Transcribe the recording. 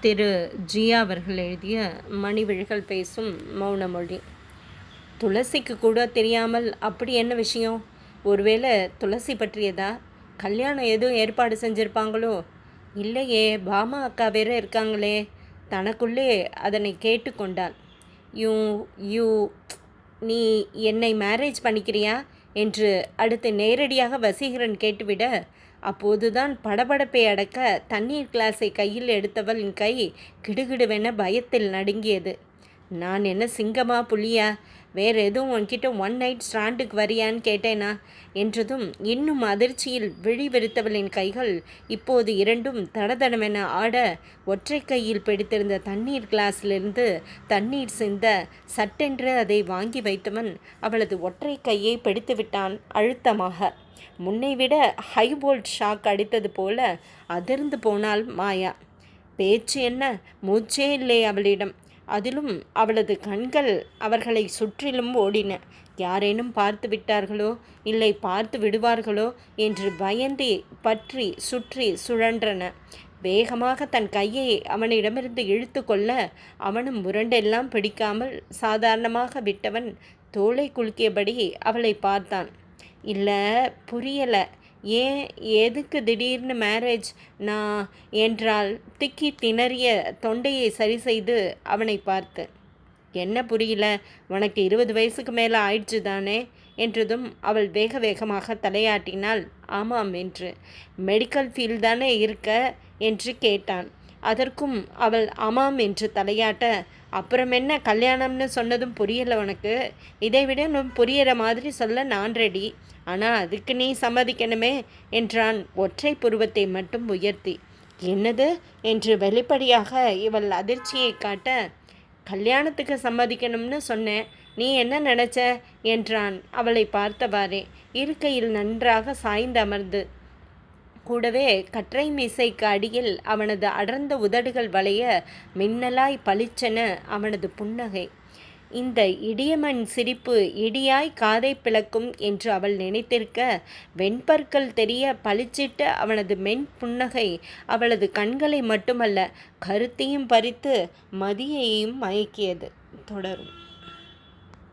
திரு ஜியா அவர்கள் எழுதிய மணிவிழிகள் பேசும் மௌனமொழி. துளசிக்கு கூட தெரியாமல் அப்படி என்ன விஷயம்? ஒருவேளை துளசி பற்றியதா? கல்யாணம் எதுவும் ஏற்பாடு செஞ்சுருப்பாங்களோ? இல்லையே பாமா அக்கா வேற இருக்காங்களே. தனக்குள்ளே அதனை கேட்டுக்கொண்டாள் யூ யூ நீ என்னை மேரேஜ் பண்ணிக்கிறியா? என்று அடுத்து நேரடியாக வசீகரன் கேட்டுவிட அப்போதுதான் படபடப்பை அடக்க தண்ணீர் கிளாஸை கையில் எடுத்தவளின் கை கிடுகிடுவென பயத்தில் நடுங்கியது. நான் என்ன சிங்கமா புலியா வேற எதுவும் உன்கிட்ட ஒன் நைட் ஸ்டாண்டுக்கு வரியான்னு கேட்டேனா? என்றதும் இன்னும் அதிர்ச்சியில் விழிவெறுத்தவளின் கைகள் இப்போது இரண்டும் தடதடமென ஆட ஒற்றை கையில் பிடித்திருந்த தண்ணீர் கிளாஸிலிருந்து தண்ணீர் சிந்த சட்டென்று அதை வாங்கி வைத்தவன் அவளது ஒற்றை கையை பிடித்து விட்டான் அழுத்தமாக. முன்னை விட ஹை ஷாக் அடித்தது போல அதிர்ந்து போனாள் மாயா. பேச்சு என்ன? மூச்சே இல்லை அவளிடம். அதிலும் அவளது கண்கள் அவர்களை சுற்றிலும் ஓடின. யாரேனும் பார்த்து விட்டார்களோ இல்லை பார்த்து விடுவார்களோ என்று பயந்து பற்றி சுற்றி சுழன்றன. வேகமாக தன் கையை அவனிடமிருந்து இழுத்து கொள்ள அவனும் முரண்டெல்லாம் பிடிக்காமல் சாதாரணமாக விட்டவன் தோலை குலுக்கியபடி அவளை பார்த்தான். இல்லை புரியலை. ஏன் எதுக்கு திடீர்னு மேரேஜ் நான் என்றால் திக்கி திணறிய தொண்டையை சரி செய்து அவனை பார்த்து என்ன புரியல? உனக்கு இருபது வயசுக்கு மேலே ஆயிடுச்சு தானே? என்றதும் அவள் வேக வேகமாக தலையாட்டினாள். ஆமாம் என்று. மெடிக்கல் ஃபீல்ட் தானே இருக்க? என்று கேட்டான். அதற்கும் அவள் ஆமாம் என்று தலையாட்ட அப்புறம் என்ன கல்யாணம்னு சொன்னதும் புரியலை உனக்கு. இதை விட புரியிற மாதிரி சொல்ல நான் ரெடி ஆனால் அதுக்கு நீ சம்மதிக்கணுமே என்றான் ஒற்றை புருவத்தை மட்டும் உயர்த்தி. என்னது? என்று வெளிப்படையாக இவள் அதிர்ச்சியை காட்ட கல்யாணத்துக்கு சம்மதிக்கணும்னு சொன்னேன். நீ என்ன நினச்ச? என்றான் அவளை பார்த்தவாறே. இருக்கையில் நன்றாக சாய்ந்து அமர்ந்து. கூடவே கற்றை மீசைக்கு அடியில் அவனது அடர்ந்த உதடுகள் வளைய மின்னலாய் பளிச்சென அவனது புன்னகை. இந்த இடியமன் சிரிப்பு இடியாய் காதை பிளக்கும் என்று அவள் நினைத்திருக்க வெண்பற்கள் தெரிய பளிச்சிட்ட அவனது மென் புன்னகை அவளது கண்களை மட்டுமல்ல கருத்தையும் பறித்து மதியையும் மயக்கியது. தொடரும்.